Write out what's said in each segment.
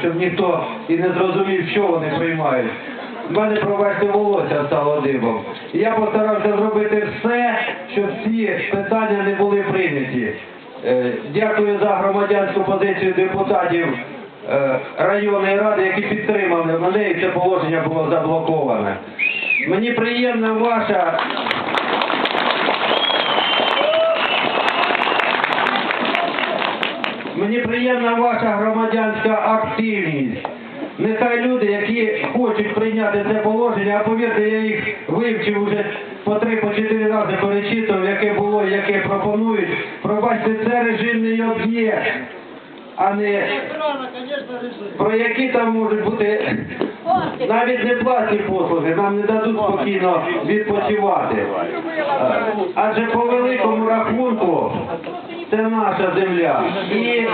щоб ніхто і не зрозумів, що вони приймають. У мене, пробачте, волосся стало дибом. Я постарався зробити все, щоб ці питання не були прийняті. Е, Дякую за громадянську позицію депутатів е, районної ради, які підтримали мене, і це положення було заблоковане. Мені приємна ваша Мені приємна ваша громадянська активність. Нехай люди, які хочуть прийняти це положення, а повірте, я їх вивчив уже по три, по чотири рази перечитував, яке було, яке пропонують. Пробачте, це режимний об'єкт, а не про які там можуть бути навіть не платні послуги, нам не дадуть спокійно відпочивати. Адже по великому рахунку це наша земля. І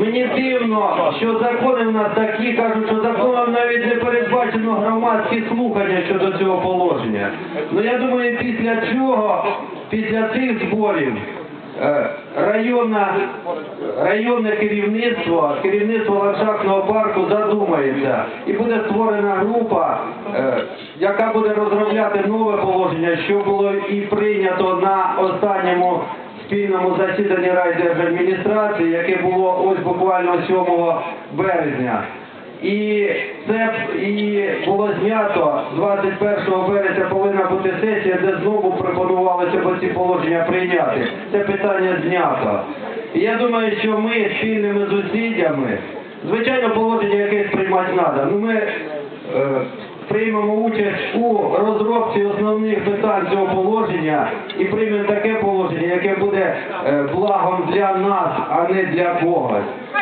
мені дивно, що закони в нас такі кажуть, що законом навіть не передбачено громадські слухання щодо цього положення. Ну я думаю, після цього, після цих зборів. е, Районна, районне керівництво, керівництво ландшафтного парку задумається і буде створена група, е, яка буде розробляти нове положення, що було і прийнято на останньому спільному засіданні райдержадміністрації, яке було ось буквально 7 березня. І це і було знято 21 березня повинна бути сесія, де знову пропонувалося б ці положення прийняти. Це питання знято. Я думаю, що ми спільними зусиллями, звичайно, положення якесь приймати треба. Ну ми е, приймемо участь у розробці основних питань цього положення і приймемо таке яке буде е, благом для нас, а не для когось.